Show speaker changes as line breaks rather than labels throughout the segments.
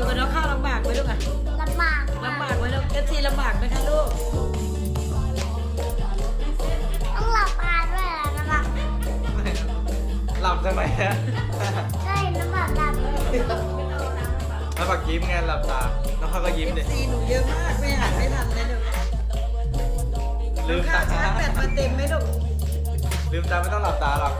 อยู่กับน้องข้าวลำบากไหมลูกอะ
ลำบาก
ลำบากไหมลูกเอฟซีลำบากไหมคะลูก
ต้องหลับตาด้วยเหรอนะครับ
หลับทำไมฮะ
ใช่ลำบากหลับ
แล้วปักยิ้มไงหลับตาแล้วเขาก็ยิ้ม
เอ
ดิ
ฟซีหนูเยอะมากไม่อ่านไม่ทันเลยลูก
ลืม
ข้า
ตาว
ชาร์จแบตมาเต็มไหมลูก
ลืมตาไม่ต้องหลับตาหรอก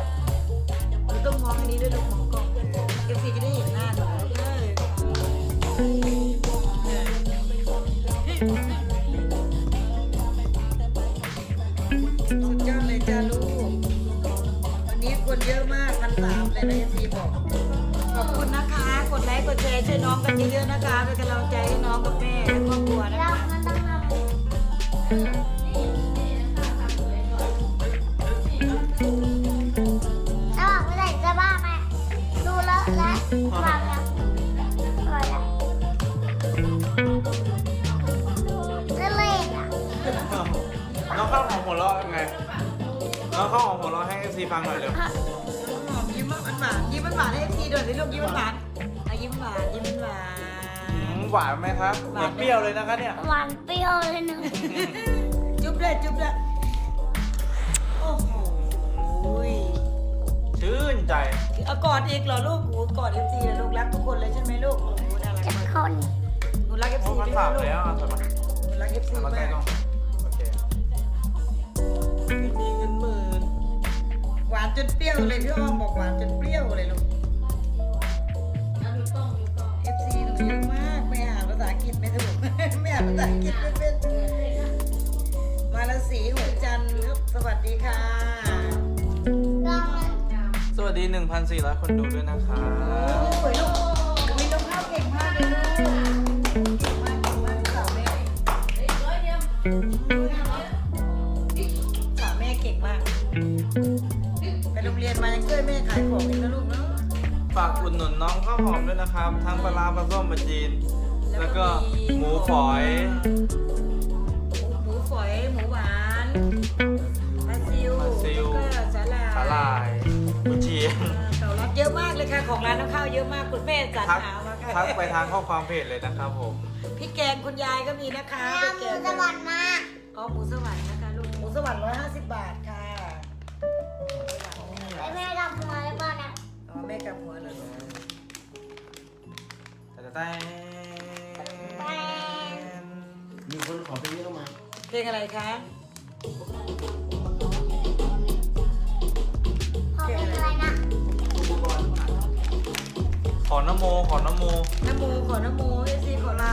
สามเลยนะเอฟซีบอกขอบคุณนะคะ กดไลค์กดแชร์ช่วยน้องกันเยอะๆนะคะเป็นกำลังใจให้น้องกับแม่และครอบครัวนะ
เรา
คะ
มันต้องทำถ้าบอกไม่ได้จะบ้าไหมดูแล้วและวางแล้วปล่อยแล้วเล่นๆอะ
น้องข้าวหอมหัวเราะยังไง น้องข้าวหอมหัวเราะให้เอฟซีฟังหน่อยเร็ว
หอม ยิ้มมันหวานยิ้มมันหวานให้ทีเดี๋ยวสิลูกยิ้มมันหวานอะยิ้มหวานยิ้มมันหวาน
อืมหวานไหมครับเหมือนเปรี้ยวเลยนะคะเนี่ย
หวานเปรี้ยวเลยหนึ่ง
จุ๊บด้วยจุ๊บด้วยโอ้โหอุ้ย
ชื่นใจ
เอากอดอีกเหรอลูกโอ้กอดเอฟซีเลยลูกรักทุกคนเลยใช่ไหมลูกโอ้โหน่ารัก
จะ
มาก
คน
หนูรักเอฟ
โอ้
ซี
มัน
ด้วย
สา
นะ
ม
ลูก
แล้วอะสมัคร
หนูรักเอฟซี
มา
มา
ใกล้
ก
กล้องโอเค
ไม่มีเงินหมื่นหวานจนเปรี้ยวเลยพี่อ้อมบอกหวานจน ภาษาอังกฤษไม่เป็นมาลสีหัวจันทร์ครับสวัสดีค่ะ
ลองมัน
สวัสดี 1,400 คนดูด้วยนะคะ
โอ้ยลูกมีน้องข้าวเก่งมากเลยลูกเก่งมากเก่งมากสาวแม่สาวแม่เก่งมาก ไปโรงเรียนมายังช่วยแม่ขายของอีกนะลูกเนาะ
ฝากอุดหนุนน้องข้าวหอมด้วยนะครับ ทั้งปลาร้าปลาส้มปลาจีน แล้วก็หมู ฝอย
หมูฝอยหมูหวานปลาซิว
ปลาซิว
แล้วก็สาหร่าย
สาลายกุเชียง
เต่ารัดเยอะมากเลยค่ะ ของร้านน้ำข้าวเยอะมากคุณแม่จัด
ทัก
หามาค่ะ
ทักไปทางข้อความเพจเลยนะครับผม
พี่แกงคุณยายก็มีนะคะ
แม่
พี่
ห
แก
มู
ง
สวรรค์มา
อ๋อหมูสวรรค์นะคะลูกหมูสวรรค์ร้อยห้าสิบบาทค่ะ
ไอแม่ดับหัวเลยป่ะนะ
อ๋อแม่กับหัวเหรอ
แต่แต่
มีคนขอเพลงนี้เข้ามา
เพลงอะไรคะ
ขอเป็นอะไรนะ
ขอนโมขอนโม
นะโมขอนโมเอซีขอลา